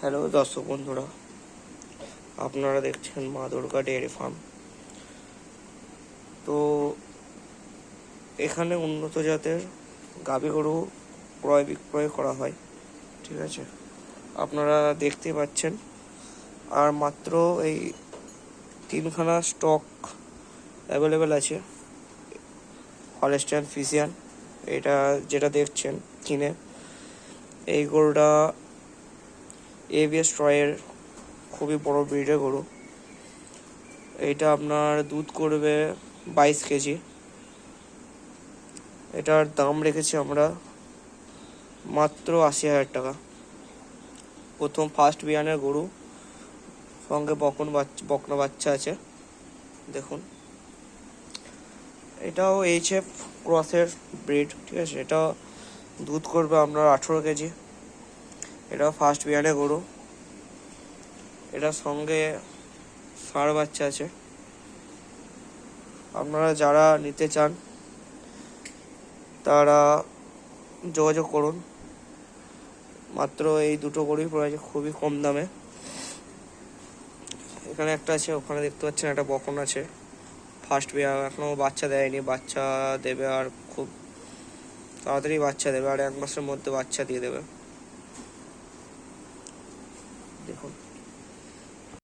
Hello দর্শক বন্ধুরা, আপনারা দেখছেন মা দুর্গা ডেয়ারি ফার্ম। তো এখানে উন্নত জাতের গাভী গরু ক্রয় বিক্রয় করা হয়, ঠিক আছে? আপনারা দেখতে পাচ্ছেন, আর মাত্র এই তিনখানা স্টক অ্যাভেলেবেল আছে হলেস্টাইন ফিজিয়ান এটা যেটা দেখছেন, কিনে। এই গরুটা এবিএস ট্রয়ের খুবই বড় ব্রিডের গরু। এটা আপনার দুধ করবে বাইশ কেজি। এটার দাম রেখেছি আমরা মাত্র আশি হাজার টাকা। প্রথম ফার্স্ট বিয়ানের গরু। সঙ্গে বকন বাচ্চা বকনা বাচ্চা আছে। দেখুন। এটাও এইচ এফ ক্রসের ব্রিড ঠিক আছে? এটা দুধ করবে আপনার আঠেরো কেজি। এটা ফার্স্ট বিয়ানে গরু। এটার সঙ্গে ষাঁড় বাচ্চা আছে। আপনারা যারা নিতে চান, তারা যোগাযোগ করুন। মাত্র এই দুটো গরুই পড়েছে খুবই কম দামে। এখানে একটা আছে, ওখানে দেখতে পাচ্ছেন একটা বকন আছে। ফার্স্ট বিয়ার এখনও বাচ্চা দেয়নি। বাচ্চা দেবে আর খুব তাড়াতাড়ি বাচ্চা দেবে, আর এক মাসের মধ্যে বাচ্চা দিয়ে দেবে।